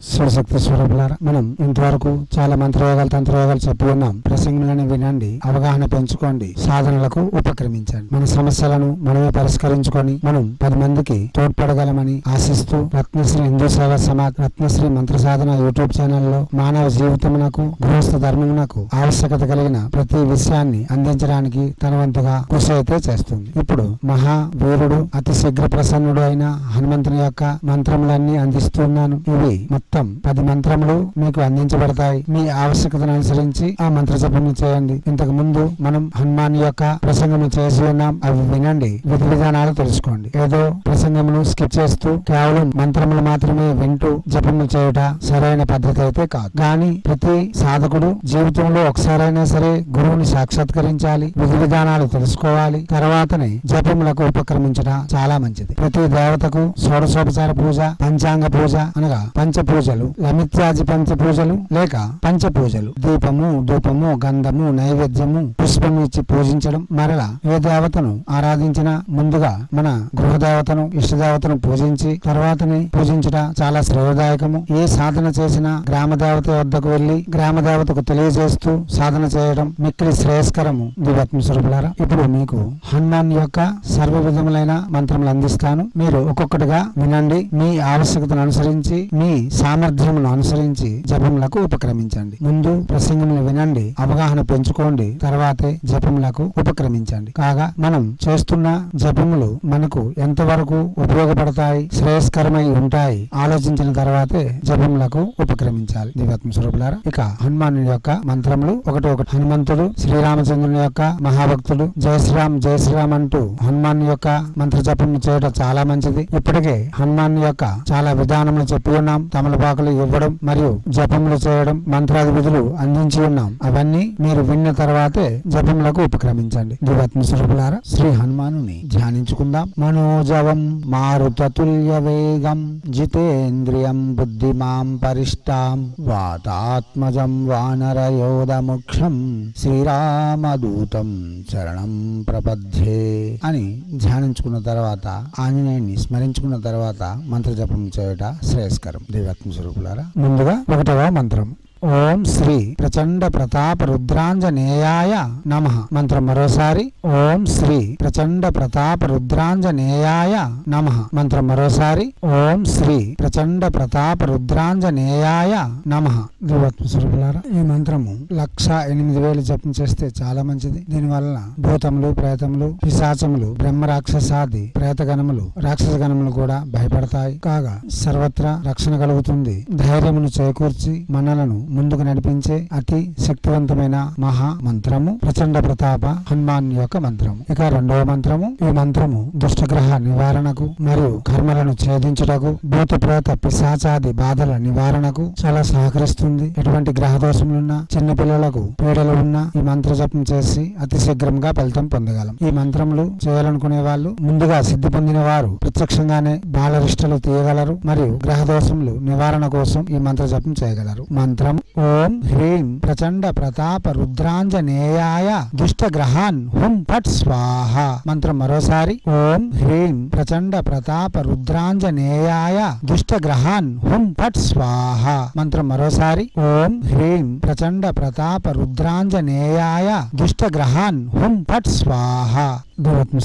శివశక్తి స్వరూపులారా మనం ఇంతవరకు చాలా మంత్రయోగాలు తంత్రయోగాలు చెప్పి ఉన్నాం. ప్రసంగులను వినండి అవగాహన పెంచుకోండి సాధనలకు ఉపక్రమించండి. మన సమస్యలను మనమే పరిష్కరించుకొని మనం పది మందికి తోడ్పడగలమని ఆశిస్తూ రత్నశ్రీ హిందూ సేవా సమాజ్ రత్నశ్రీ మంత్ర సాధన యూట్యూబ్ ఛానల్లో మానవ జీవితమునకు గృహస్థ ధర్మమునకు ఆవశ్యకత కలిగిన ప్రతి విషయాన్ని అందించడానికి తన వంతుగా కృషి అయితే చేస్తుంది. ఇప్పుడు మహా వీరుడు అతి శీఘ్ర ప్రసన్నుడు అయిన హనుమంతుని యొక్క మంత్రములన్నీ అందిస్తున్నాను ఇవి మొత్తం పది మంత్రములు మీకు అందించబడతాయి. మీ ఆవశ్యకతను అనుసరించి ఆ మంత్ర జపము చేయండి. ఇంతకు ముందు మనం హనుమాన్ యొక్క ప్రసంగము చేసి ఉన్నాం. అవి వినండి. విధి విధానాలు తెలుసుకోండి. ఏదో ప్రసంగమును స్కిప్ చేస్తూ కేవలం మంత్రములు మాత్రమే వింటూ జపము చేయుట సరైన పద్ధతి అయితే కాదు. కానీ ప్రతి సాధకుడు జీవితంలో ఒకసారైనా సరే గురువుని సాక్షాత్కరించాలి విధి విధానాలు తెలుసుకోవాలి. తర్వాతనే జపములకు ఉపక్రమించడం చాలా మంచిది. ప్రతి దేవతకు షోడశోపచార పూజ పంచాంగ పూజ అనగా పంచపూజ పూజలు. లమిత్యాజి పంచ పూజలు లేక పంచ పూజలు దీపము ధూపము గంధము నైవేద్యము పుష్పము ఇచ్చి పూజించడం మరల ఏ దేవతను ఆరాధించిన ముందుగా మన గృహ దేవతను ఇష్ట దేవతను పూజించి తర్వాతని పూజించుట చాలా శ్రేయదాయకము. ఏ సాధన చేసినా గ్రామ దేవత వద్దకు వెళ్ళి గ్రామ దేవతకు తెలియజేస్తూ సాధన చేయడం మిక్కిలి శ్రేయస్కరము. దివాత్మ స్వరూపులారా ఇప్పుడు మీకు హనుమాన్ యొక్క సర్వ విధములైన మంత్రములు అందిస్తాను. మీరు ఒక్కొక్కటిగా వినండి. మీ ఆవశ్యకతను అనుసరించి మీ సామర్థ్యమును అనుసరించి జపములకు ఉపక్రమించండి. ముందు ప్రసంగములు వినండి అవగాహన పెంచుకోండి తర్వాతే జపములకు ఉపక్రమించండి. కాగా మనం చేస్తున్న జపములు మనకు ఎంతవరకు ఉపయోగపడతాయి శ్రేయస్కరమై ఉంటాయి ఆలోచించిన తర్వాతే జపములకు ఉపక్రమించాలి. దివాత్మ స్వరూపులారా ఇక హనుమాను యొక్క మంత్రములు ఒకటి ఒకటి. హనుమంతుడు శ్రీరామచంద్రుని యొక్క మహాభక్తుడు జయ శ్రీరామ్ శ్రీరామ్ అంటూ హనుమాన్ యొక్క మంత్ర జపం చేయడం చాలా మంచిది. ఇప్పటికే హనుమాన్ యొక్క చాలా విధానములు చెప్పి ఉన్నాం తమలపాకులు ఇవ్వడం మరియు జపములు చేయడం మంత్రాది విధులు అందించి ఉన్నాం. అవన్నీ మీరు విన్న తర్వాతే జపములకు ఉపక్రమించండి. దివాత్మ స్వరూపులారా శ్రీ హనుమానుని ధ్యానించుకుందాం. మనోజవం మారుతతుల్య వేగం జితేంద్రియం బుద్ధిమాం పరిష్టాం వాతాత్మజం వానరయోధముఖ్యం శ్రీరామదూతం శరణం ప్రపద్యే అని ధ్యానించుకున్న తర్వాత ఆంజనేయుని స్మరించుకున్న తర్వాత మంత్ర జపం చేయట శ్రేయస్కరం. దివ్యాత్మ స్వరూపులారా? ముందుగా ఒకటవ మంత్రం. ఓం శ్రీ ప్రచండ ప్రతాప రుద్రాంజనేయాయ నమ. మంత్రం మరోసారి. ఓం శ్రీ ప్రచండ ప్రతాప రుద్రాంజనేయాయ నమ. మంత్రం మరోసారి. ఓం శ్రీ ప్రచండ ప్రతాప రుద్రాంజనేయాయ నమ. దివాత్మ స్వరూపులారా? ఈ మంత్రము లక్ష ఎనిమిది వేలు జపం చేస్తే చాలా మంచిది. దీని వలన భూతములు ప్రేతములు పిశాచములు బ్రహ్మ రాక్షసాది ప్రేతగణములు రాక్షస గణములు కూడా భయపడతాయి. కాగా సర్వత్రా రక్షణ కలుగుతుంది. ధైర్యమును చేకూర్చి మనలను ముందుకు నడిపించే అతి శక్తివంతమైన మహా మంత్రము ప్రచండ ప్రతాప హనుమాన్ యొక్క మంత్రము. ఇక రెండవ మంత్రము ఈ మంత్రము దుష్టగ్రహ నివారణకు మరియు కర్మలను ఛేదించుటకు భూత ప్రేత పిశాచాది బాధల నివారణకు చాలా సహకరిస్తుంది. ఎటువంటి గ్రహ దోషములున్నా చిన్న పిల్లలకు పీడలు ఉన్నా ఈ మంత్ర జపం చేసి అతి శీఘ్రంగా ఫలితం పొందగలం. ఈ మంత్రములు చేయాలనుకునే వాళ్ళు ముందుగా సిద్ధి పొందిన వారు ప్రత్యక్షంగానే బాలరిష్టలు తీయగలరు మరియు గ్రహ దోషములు నివారణ కోసం ఈ మంత్ర జపం చేయగలరు. మంత్రం ఓం హ్రీం ప్రచండ ప్రతాప రుద్రాంజనేయాయ దుష్ట గ్రహాన్ హుం ఫట్ స్వాహ. మంత్రం మరోసారి ఓం హ్రీం ప్రచండ ప్రతాప రుద్రాంజనేయాయ దుష్ట గ్రహాన్ హుం ఫట్ స్వాహ. మంత్రం మరోసారి ఓం హ్రీం ప్రచండ ప్రతాప రుద్రాంజనేయాయ దుష్ట గ్రహాన్ హుం ఫట్ స్వాహ. దేవత్మ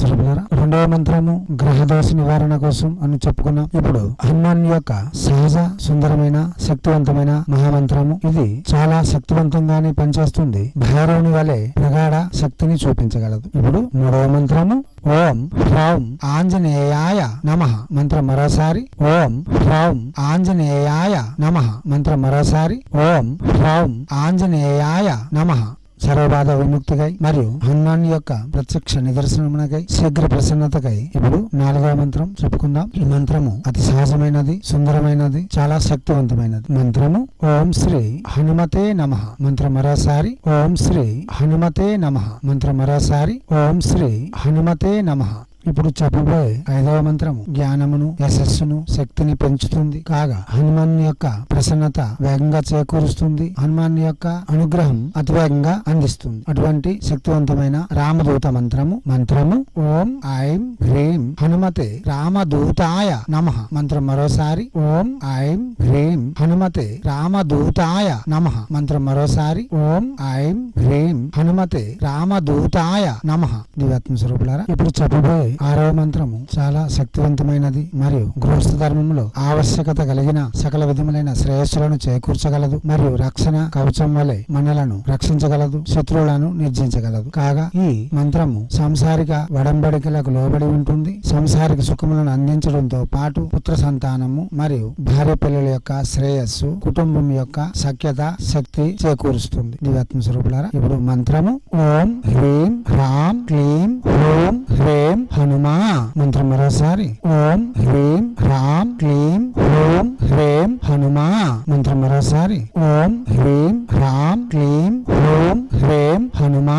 రెండవ మంత్రము గ్రహ దోష నివారణ కోసం అని చెప్పుకున్నాం. ఇప్పుడు హనుమాన్ యొక్క సహజ సుందరమైన శక్తివంతమైన మహామంత్రము. ఇది చాలా శక్తివంతంగానే పనిచేస్తుంది. భైరవుని వలె ప్రగాఢ శక్తిని చూపించగలదు. ఇప్పుడు మూడవ మంత్రము ఓం హ్రౌం ఆంజనేయాయ నమ. మంత్రం మరోసారి. ఓం హ్రౌం ఆంజనేయాయ నమ. మంత్రం మరోసారి. ఓం హ్రౌం ఆంజనేయాయ నమ. సర్వబాధ విముక్తికై మరియు హనుమాన్ యొక్క ప్రత్యక్ష నిదర్శనమునకై శీఘ్ర ప్రసన్నతకై ఇప్పుడు నాలుగవ మంత్రం చెప్పుకుందాం. ఈ మంత్రము అతి సహజమైనది సుందరమైనది చాలా శక్తివంతమైనది. మంత్రము ఓం శ్రీ హనుమతే నమ. మంత్రం మరోసారి ఓం శ్రీ హనుమతే నమ. మంత్రం మరోసారి ఓం శ్రీ హనుమతే నమ. ఇప్పుడు చెప్పబోయే ఐదవ మంత్రము జ్ఞానమును యశస్సును శక్తిని పెంచుతుంది. కాగా హనుమాన్ యొక్క ప్రసన్నత వేగంగా చేకూరుస్తుంది. హనుమాన్ యొక్క అనుగ్రహం అతివేగంగా అందిస్తుంది. అటువంటి శక్తివంతమైన రామదూత మంత్రము మంత్రము ఓం ఐం హ్రీం హనుమతే రామదూతాయ నమ. మంత్రం మరోసారి ఓం ఐం హ్రీం హనుమతే రామదూతాయ నమ. మంత్రం మరోసారి ఓం ఐం హ్రీం హనుమతే రామదూతాయ నమ. దివ్యాత్మ స్వరూపులారా ఇప్పుడు చెప్పబోయే ఆరవ మంత్రము చాలా శక్తివంతమైనది మరియు గృహస్థ ధర్మంలో ఆవశ్యకత కలిగిన సకల విధములైన శ్రేయస్సులను చేకూర్చగలదు మరియు రక్షణ కవచం వలె మనలను రక్షించగలదు శత్రువులను నిర్జించగలదు. కాగా ఈ మంత్రము సంసారిక వడంబడికలకు లోబడి ఉంటుంది. సంసారిక సుఖములను అందించడంతో పాటు పుత్ర సంతానము మరియు భార్య పిల్లల యొక్క శ్రేయస్సు కుటుంబం యొక్క సఖ్యత శక్తి చేకూరుస్తుంది. దివ్యాత్మ స్వరూపులారా ఇప్పుడు మంత్రము ఓం హ్రీం హ్రాం క్లీం హోం హ్రేం హనుమా మంత్రం మరోసారి. ఓం హ్రీం హ్రాం క్లీం హ్రూం హ్రేం హనుమా మంత్రం మరోసారి. ఓం హ్రీం హ్రాం క్లీం హ్రూం హ్రేం హనుమా.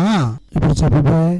ఇప్పుడు చెప్పబోయే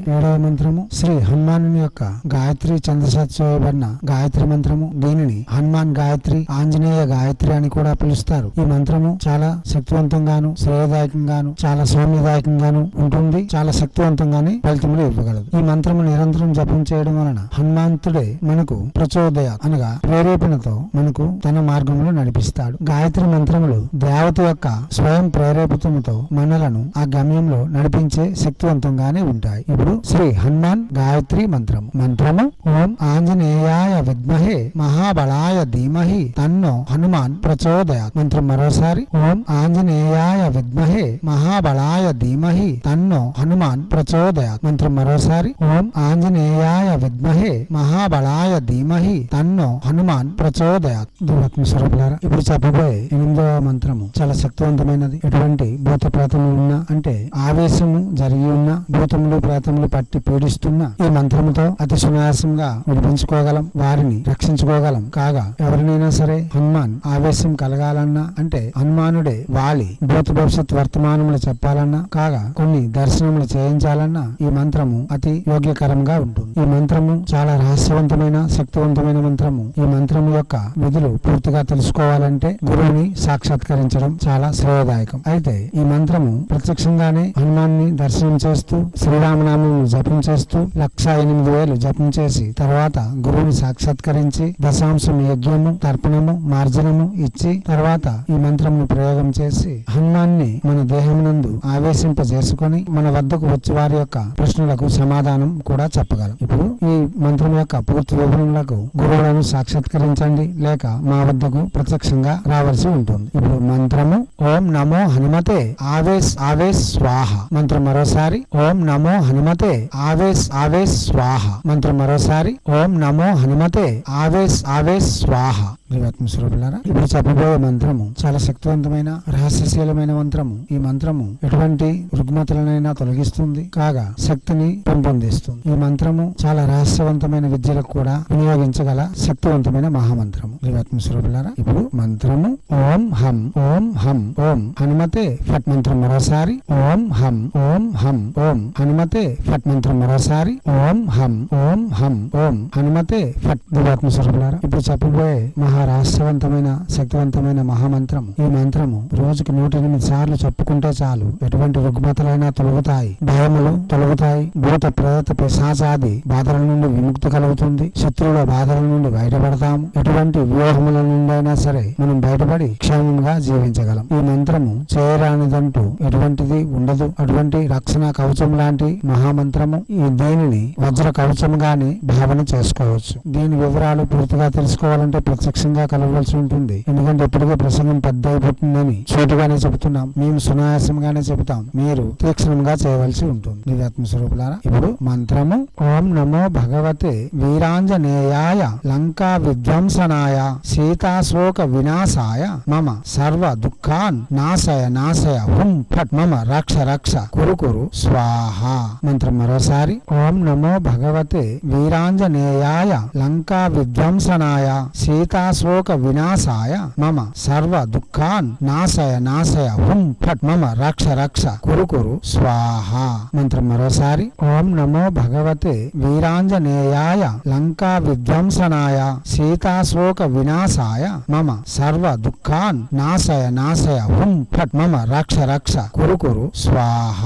మంత్రము శ్రీ హనుమాను యొక్క గాయత్రి ఛందసాత్ చేయబడిన గాయత్రి మంత్రము. దీనిని హనుమాన్ గాయత్రి ఆంజనేయ గాయత్రి అని కూడా పిలుస్తారు. ఈ మంత్రము చాలా శక్తివంతంగాను శ్రేయదాయకంగాను చాలా సౌమ్యదాయకంగాను ఉంటుంది. చాలా శక్తివంతంగానే ఫలితములు ఇవ్వగలదు. ఈ మంత్రము నిరంతరం జపం చేయడం వలన హనుమంతుడే మనకు ప్రచోదయ అనగా ప్రేరేపణతో మనకు తన మార్గంలో నడిపిస్తాడు. గాయత్రి మంత్రములు దేవత యొక్క స్వయం ప్రేరేపితముతో మనలను ఆ గమ్యంలో నడిపించే శక్తివంతంగానే ఉంటాయి. ఇప్పుడు శ్రీ హనుమాన్ గాయత్రి మంత్రము మంత్రము ఓం ఆంజనేయాయ విద్మహే మహాబలాయ ధీమహి తన్నో హనుమాన్ ప్రచోదయాత్. మంత్రం మరోసారి ఓం ఆంజనేయాయ విద్మహే మహాబలాయ ధీమహి తన్నో హనుమాన్ ప్రచోదయాత్. మంత్రం మరోసారి ఓం ఆంజనేయాయ విద్మహే మహాబలాయ ధీమహి తన్నో హనుమాన్ ప్రచోదయాత్. దురాత్మ స్వరూపులారా ఇప్పుడు చెప్పబోయే ఎనిమిదవ మంత్రము చాలా శక్తివంతమైనది. ఎటువంటి భూత ప్రాతములు ఉన్నా అంటే ఆవేశము జరిగి ఉన్న భూతములు ప్రాతములు పట్టి పీడిస్తున్న ఈ మంత్రముతో అతి సునాయాసంగా విడిపించుకోగలం వారిని రక్షించుకోగలం. కాగా ఎవరినైనా సరే హనుమాన్ ఆవేశం కలగాలన్నా అంటే హనుమానుడే వాలి భూత భవిష్యత్ వర్తమానములు చెప్పాలన్నా కాగా కొన్ని దర్శనములు చేయించాలన్నా ఈ మంత్రము అతి యోగ్యకరంగా ఉంటుంది. ఈ మంత్రము చాలా రహస్యవంతమైన శక్తివంతమైన మంత్రము. ఈ మంత్రము యొక్క విధులు పూర్తిగా తెలుసుకోవాలంటే గురువుని సాక్షాత్కరించడం చాలా శ్రేయదాయకం. అయితే ఈ మంత్రము ప్రత్యక్షంగానే హనుమాన్ని దర్శనం చేస్తూ శ్రీరామనామం జపం చేస్తూ లక్ష ఎనిమిది వేలు జపం చేసి తర్వాత గురువుని సాక్షాత్కరించి దశాంశం యజ్ఞము తర్పణము మార్జనము ఇచ్చి తర్వాత ఈ మంత్రమును ప్రయోగం చేసి హనుమాన్ని మన దేహమునందు ఆవేశింపజేసుకొని మన వద్దకు వచ్చే వారి యొక్క ప్రశ్నలకు సమాధానం కూడా చెప్పగలం. ఇప్పుడు ఈ మంత్రం యొక్క పూర్తి వివరణలకు గురువులను సాక్షాత్కరించండి లేక మా వద్దకు ప్రత్యక్షంగా రావాల్సి ఉంటుంది. ఇప్పుడు మంత్రము ఓం నమో హనుమతే ఆవేశ్ ఆవేశ్ స్వాహ. మంత్రం మరోసారి ఓం నమో హనుమతే ఆవేశ్ ఆవేశ్ స్వాహ. మంత్రం మరోసారి. ఓం నమో హనుమతే. ఆవేశ్ ఆవేశ్ స్వాహ. దివ్యాత్మ స్వరూపులారా ఇప్పుడు చెప్పబోయే మంత్రము చాలా శక్తివంతమైన రహస్యశీలమైన మంత్రము. ఈ మంత్రము ఎటువంటి రుగ్మతలనైనా తొలగిస్తుంది కాగా శక్తిని పెంపొందిస్తుంది. ఈ మంత్రము చాలా రహస్యవంతమైన విద్యలకు కూడా వినియోగించగల శక్తివంతమైన మహామంత్రము. దివ్యాత్మ స్వరూపులారా ఇప్పుడు మంత్రము ఓం హం ఓం హం ఓం హనుమతే. ఫట్ మంత్రం మరోసారి. ఓం హం ఓం హం ఓం హనుమతే. ఫట్ మంత్రం మరోసారి ఓం హం ఓం హం ఓం హనుమతే ఫట్ దివాత్మ స్వరూపులారా ఇప్పుడు చెప్పబోయే మహారాష్ట్రవంతమైన శక్తివంతమైన మహామంత్రము. ఈ మంత్రము రోజుకి నూట ఎనిమిది సార్లు చెప్పుకుంటే చాలు. ఎటువంటి రుగ్మతలైనా తొలగుతాయి. భయములు తొలగుతాయి. భూత ప్రేత పిశాచాది బాధల నుండి విముక్తి కలుగుతుంది. శత్రువుల బాధల నుండి బయటపడతాము. ఎటువంటి వ్యూహముల నుండి అయినా సరే మనం బయటపడి క్షేమంగా జీవించగలం. ఈ మంత్రము చేయరానిదంటూ ఎటువంటిది ఉండదు. అటువంటి రక్షణ కవచం లాంటి మహామంత్రము ఈ దీనిని వజ్ర కవచముగానే భావన చేసుకోవచ్చు. దీని వివరాలు పూర్తిగా తెలుసుకోవాలంటే ప్రత్యక్షంగా కలవలసి ఉంటుంది. ఎందుకంటే ఇప్పటికే ప్రసంగం పెద్ద అయిపోతుందని చోటుగానే చెబుతున్నాం. మేము సునాయాసంగానే చెబుతాం. మీరు తీక్షణంగా చేయవలసి ఉంటుంది. దివ్యాత్మ స్వరూపులారా ఇప్పుడు మంత్రము. ఓం నమో భగవతే వీరాంజనేయాయ లంకా విధ్వంసనాయ సీతాశోక వినాశాయ మమ సర్వ దుఃఖాన్ నాశయ నాశయ హుం ఫట్ మమ రక్ష రక్ష కురు కురు స్వాహ స్వాహ. మంత్రం మరోసారి. ఓం నమో భగవతే వీరాంజనేయాయ లంకా విధ్వంసనాయ సీతాశోక వినాశాయ మమ సర్వ దుఃఖాన్ నాశయ నాశయ హుం ఫట్ మమ రక్ష రక్ష కురు కురు స్వాహ. మంత్రం మరోసారి. ఓం నమో భగవతే వీరాంజనేయాయ లంకా విధ్వంసనాయ సీతాశోక వినాశాయ మమ సర్వ దుఃఖాన్ నాశయ నాశయ హుం ఫట్ మమ రక్ష రక్ష కురు కురు స్వాహ.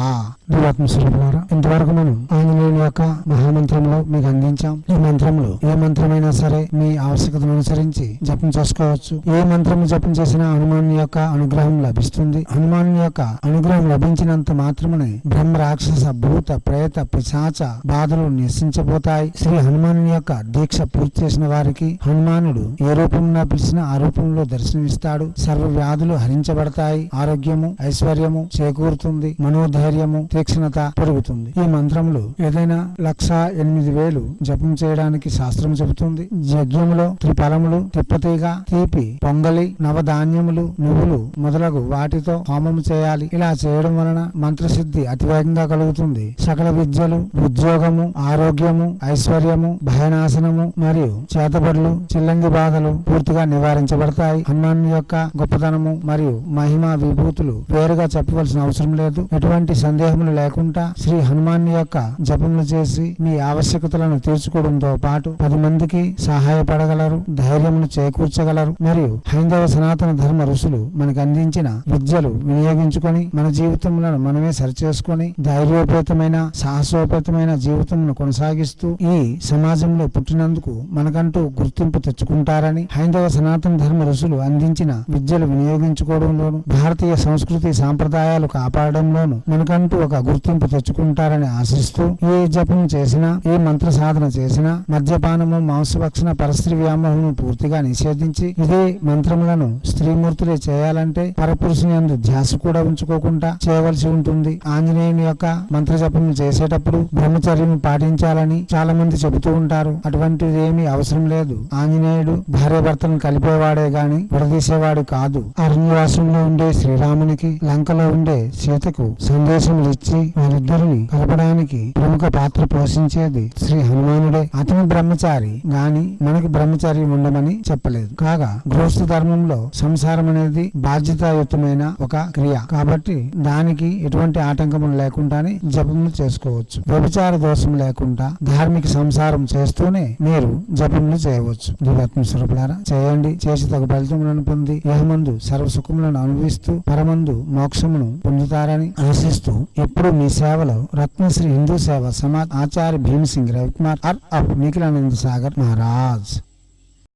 దివాత్మ స్వరూపులారా ఇంతవరకు మనం ఆంజనేయుని యొక్క మహామంత్రంలో మీకు అందించాం. ఈ మంత్రంలో ఏ మంత్రమైనా సరే మీ ఆవశ్యకతను అనుసరించి జపం చేసుకోవచ్చు. ఏ మంత్రము జపం చేసినా హనుమాన్ యొక్క అనుగ్రహం లభిస్తుంది. హనుమాన్ యొక్క అనుగ్రహం లభించినంత మాత్రమే బ్రహ్మ రాక్షస భూత ప్రేత పిశాచ బాధలు నిశించబోతాయి శ్రీ హనుమాన్ యొక్క దీక్ష పూర్తి చేసిన వారికి హనుమానుడు ఏ రూపంలో పిలిచినా ఆ రూపంలో దర్శనమిస్తాడు. సర్వ వ్యాధులు హరించబడతాయి. ఆరోగ్యము ఐశ్వర్యము చేకూరుతుంది. మనోధైర్యము తీక్షణత పెరుగుతుంది. ఈ మంత్రములు ఏదైనా లక్ష ఎనిమిది వేలు జపం చేయడానికి శాస్త్రం చెబుతుంది. యజ్ఞములో త్రిఫలములు తిప్పతీగ తీపి పొంగలి నవధాన్యములు నువ్వులు మొదలగు వాటితో హోమము చేయాలి. ఇలా చేయడం వలన మంత్రసిద్ధి అతివేగంగా కలుగుతుంది. సకల విద్యలు ఉద్యోగము ఆరోగ్యము ఐశ్వర్యము భయనాశనము మరియు చేతబడులు చిల్లంగి బాధలు పూర్తిగా నివారించబడతాయి. హనుమాన్ యొక్క గొప్పతనము మరియు మహిమ విభూతులు వేరుగా చెప్పవలసిన అవసరం లేదు. ఎటువంటి సందేహములు లేకుండా శ్రీ హనుమాన్ యొక్క జపములు చేసి మీ ఆవశ్యకతలను తీర్చుకోవడంతో పాటు పది మందికి సహాయపడగలరు ధైర్యమును చేకూర్చగలరు. మరియు హైందవ సనాతన ధర్మ ఋషులు మనకు అందించిన విద్యలు వినియోగించుకొని మన జీవితములను మనమే సరిచేసుకొని ధైర్యోపేతమైన సాహసోపేతమైన జీవితమును కొనసాగిస్తూ ఈ సమాజంలో పుట్టినందుకు మనకంటూ గుర్తింపు తెచ్చుకుంటారని హైందవ సనాతన ధర్మ ఋషులు అందించిన విద్యలు వినియోగించుకోవడంలోను భారతీయ సంస్కృతి సాంప్రదాయాలు కాపాడడంలోను మనకంటూ ఒక గుర్తింపు తెచ్చుకుంటారని ఆశిస్తూ ఏ జపం చేసినా ఏ మంత్ర సాధన చేసినా మద్యపానము మాంసభక్షణ పరస్త్రీ వ్యామోహము పూర్తిగా నిషేధించి ఇదే మంత్రములను స్త్రీమూర్తులే చేయాలంటే పరపురుషుని అందు ధ్యాస కూడా ఉంచుకోకుండా చేయవలసి ఉంటుంది. ఆంజనేయుని యొక్క మంత్ర జపం చేసేటప్పుడు బ్రహ్మచర్యం పాటించాలని చాలా మంది చెబుతూ ఉంటారు. అటువంటిది ఏమీ అవసరం లేదు. ఆంజనేయుడు భార్య భర్తను కలిపేవాడే గాని విడదీసేవాడు కాదు. అరణ్యవాసంలో ఉండే శ్రీరామునికి లంకలో ఉండే సీతకు సందేశములు ఇచ్చి వారిద్దరిని కలపడానికి ప్రముఖ పాత్ర పోషించేది శ్రీ హనుమానుడే. అతని బ్రహ్మచారి గాని మనకి బ్రహ్మచారి ఉండమని చెప్పలేదు. కాగా గృహస్థ ధర్మంలో సంసారం అనేది బాధ్యతాయుతమైన ఒక క్రియ. కాబట్టి దానికి ఎటువంటి ఆటంకములు లేకుండానే జపములు చేసుకోవచ్చు. వ్యభిచార దోషం లేకుండా ధార్మిక సంసారం చేస్తూనే మీరు జపములు చేయవచ్చు. దివాత్మ స్వరూపులారా చేయండి. చేసి తగు ఫలితములను పొంది యహమందు సర్వ సుఖములను అనుభవిస్తూ పరమందు మోక్షమును పొందుతారని ఆశిస్తూ ఎప్పుడు మీ సేవలో రత్నశ్రీ హిందూ సేవ సమాజ్ ఆచార్య భీమసింగ్ రవికుమార్ అర్ అప్ నిఖిలానంద సాగర్ మహారాజ్